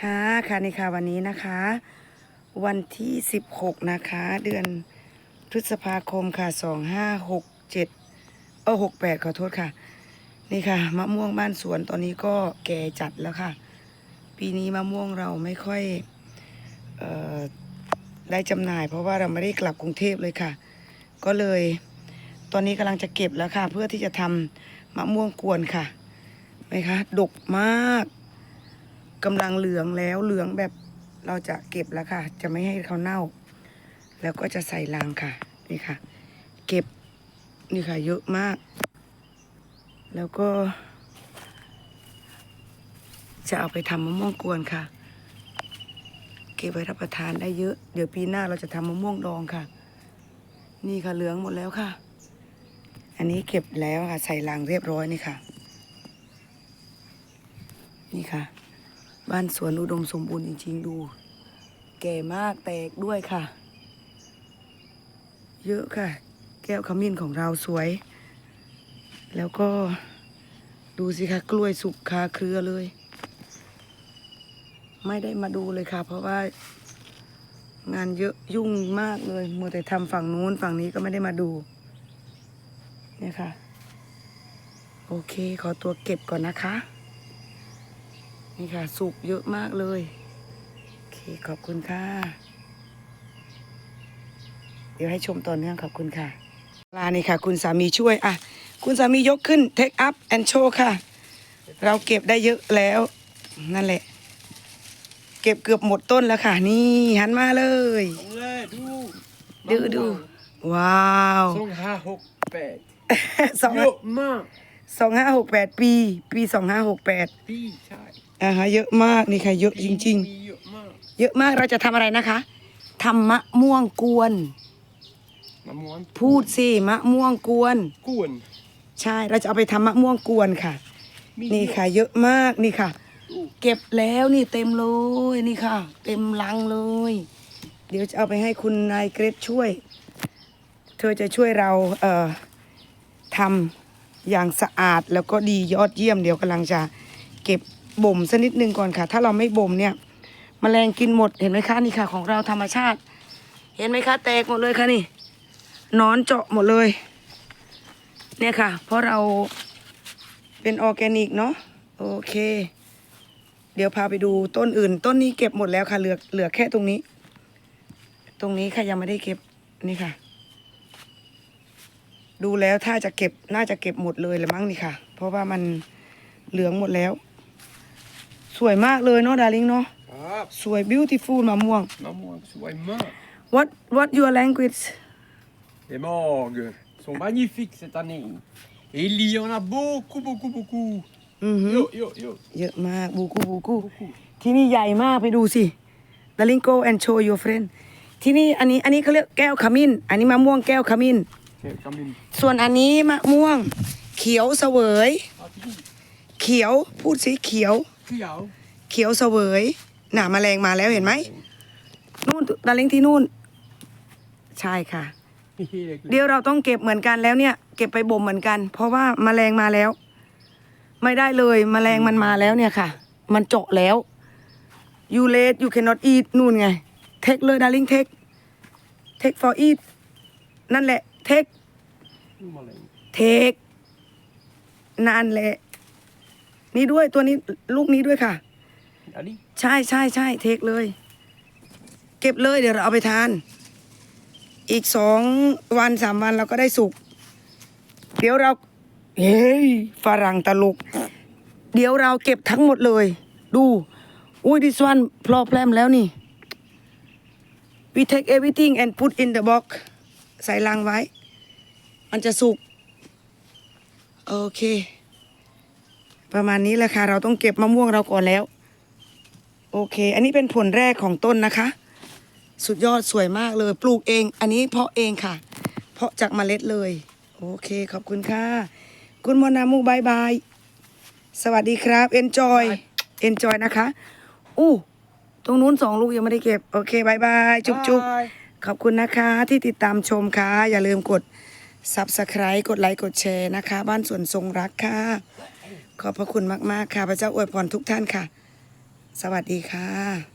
ค่ะค่ะนี่ค่ะวันนี้นะคะ วันที่ 16 นะคะ เดือนพฤษภาคมค่ะ 2567เออ68 ขอโทษค่ะ นี่ค่ะ มะม่วงบ้านสวนตอนนี้ก็แก่จัดแล้วค่ะ ปีนี้มะม่วงเราไม่ค่อยเออได้จำหน่าย เพราะว่าเราไม่ได้กลับกรุงเทพเลยค่ะ ก็เลย ตอนนี้กำลังจะเก็บแล้วค่ะ เพื่อที่จะทำมะม่วงกวนค่ะไหมคะดกมาก กำลังเหลืองแล้วเหลืองแบบเราจะเก็บแล้วค่ะ จะไม่ให้เขาเน่า แล้วก็จะใส่ลังค่ะ นี่ค่ะ เก็บนี่ค่ะ เยอะมาก แล้วก็ จะเอาไปทำมะม่วงกวนค่ะ เก็บไว้รับประทานได้เยอะ เดี๋ยวปีหน้าเราจะทำมะม่วงดองค่ะ นี่ค่ะเหลืองหมดแล้วค่ะ อันนี้เก็บแล้วค่ะ ใส่ลังเรียบร้อยนี่ค่ะ นี่ค่ะ บ้านสวนอุดมสมบูรณ์จริงๆดู แก่มากแตกด้วยค่ะ เยอะค่ะ แก้วขมิ้นของเราสวย แล้วก็ดูสิคะกล้วยสุกคาเครือเลย ไม่ได้มาดูเลยค่ะ เพราะว่างานเยอะยุ่งมากเลยมัวแต่ทำฝั่งนู้นฝั่งนี้ก็ไม่ได้มาดู เนี่ยค่ะ โอเค ขอตัวเก็บก่อนนะคะ นี่ค่ะ สุกเยอะมากเลย โอเค ขอบคุณค่ะ เดี๋ยวให้ชมตอนเนื่องขอบคุณค่ะลานี่ค่ะ คุณสามีช่วย อะ คุณสามียกขึ้น take up and show ค่ะ เราเก็บได้เยอะแล้ว นั่นแหละ เก็บเกือบหมดต้นแล้วค่ะ นี่หันมาเลยเลยดูดูดูว้าวสองห้าหกแปดสองเยอะมากสองห้าหกแปดปี ปีสองห้าหกแปดพี่ใช่ อ่าฮะเยอะมากนี่ค่ะเยอะจริงๆมีเยอะมากเยอะมากเราจะทำอะไรนะคะทำมะม่วงกวน มะม่วงพูดสิมะม่วงกวน กวนใช่เราจะเอาไปทำมะม่วงกวนค่ะ มีนี่ค่ะ เยอะมากนี่ค่ะอู้เก็บแล้วนี่เต็มเลยนี่ค่ะ เต็มลังเลย เดี๋ยวจะเอาไปให้คุณนายเกรดช่วย เธอจะช่วยเราเอ่อทำอย่างสะอาดแล้วก็ดียอดเยี่ยมเดี๋ยวกำลังจะเก็บ บ่มสักนิดนึงก่อนค่ะ ถ้าเราไม่บ่มเนี่ยมแมลงกินหมดเห็นไหมคะนี่ค่ะ ของเราธรรมชาติ เห็นไหมคะ แตกหมดเลยค่ะนี่นอนเจาะหมดเลย เนี่ยค่ะ เพราะเราเป็นออร์แกนิกเนาะโอเค เดี๋ยวพาไปดูต้นอื่น ต้นนี้เก็บหมดแล้วค่ะเหลือเหลือแค่ตรงนี้ ตรงนี้ค่ะยังไม่ได้เก็บนี่ค่ะ ดูแล้วถ้าจะเก็บน่าจะเก็บหมดเลยละมั้งนี่ค่ะ เพราะว่ามันเหลืองหมดแล้ว วยมากเลยเนาะดาริงเนาะครับสวย beautiful มะม่วง มะม่วงสวยมาก what what your language Les mangues sont magnifiques cette année. Et il y en a beaucoup, beaucoup, beaucoup. อือหือ Yo, yo, yo. เยอะมากบูกูบูกู Beaucoup. ที่นี่ใหญ่มากไปดูสิดาริง go and show your friend ที่นี่อันนี้อันนี้เขาเรียกแก้วขมิ้น อันนี้มะม่วงแก้วขมิ้น C'est quand même ส่วนอันนี้มะม่วง เขียวเสวย rapide. เขียวพูดสิเขียว Ciao. เขียวเสวยน่ะแมลงมาแล้วเห็นไหมนู่นดาริงที่นู่น ใช่ค่ะ เดี๋ยวเราต้องเก็บเหมือนกันแล้วเนี่ย เก็บไปบ่มเหมือนกัน เพราะว่าแมลงมาแล้ว ไม่ได้เลยแมลงมันมาแล้วเนี่ยค่ะ มันเจาะแล้ว you late you cannot eat นู่นไงเทคเลยดาริงเทคเทค for eat นั่นแหละเทคเทคนั่นแหละ นี่ด้วยตัวนี้ลูกนี้ด้วยค่ะ Allez. ใช่ใช่ใช่เทคเลย เก็บเลยเดี๋ยวเราเอาไปทาน อีกสองวันสามวันเราก็ได้สุก เดี๋ยวเรา เฮ้ยฝรั่งตลก เดี๋ยวเราเก็บทั้งหมดเลย ดู อุ้ยดิสวันพลอแพลมแล้วนี่ we take everything and put in the box ใส่ลังไว้ มันจะสุก โอเค ประมาณนี้แหละค่ะ เราต้องเก็บมะม่วงเราก่อนแล้ว โอเค อันนี้เป็นผลแรกของต้นนะคะ สุดยอดสวยมากเลย ปลูกเอง อันนี้เพาะเองค่ะ เพาะจากเมล็ดเลย โอเค ขอบคุณค่ะ คุณมอนามูบายบาย สวัสดีครับ enjoy enjoy นะคะ อู้ตรงนู้นสองลูกยังไม่ได้เก็บ โอเคบายบาย จุ๊บจุ๊บ Bye. ขอบคุณนะคะที่ติดตามชมค่ะ อย่าลืมกด subscribe กดไลค์ กดแชร์นะคะ บ้านสวนทรงรักค่ะ ขอบพระคุณมาก ๆ ค่ะ พระเจ้าอวยพรทุกท่านค่ะ สวัสดีค่ะ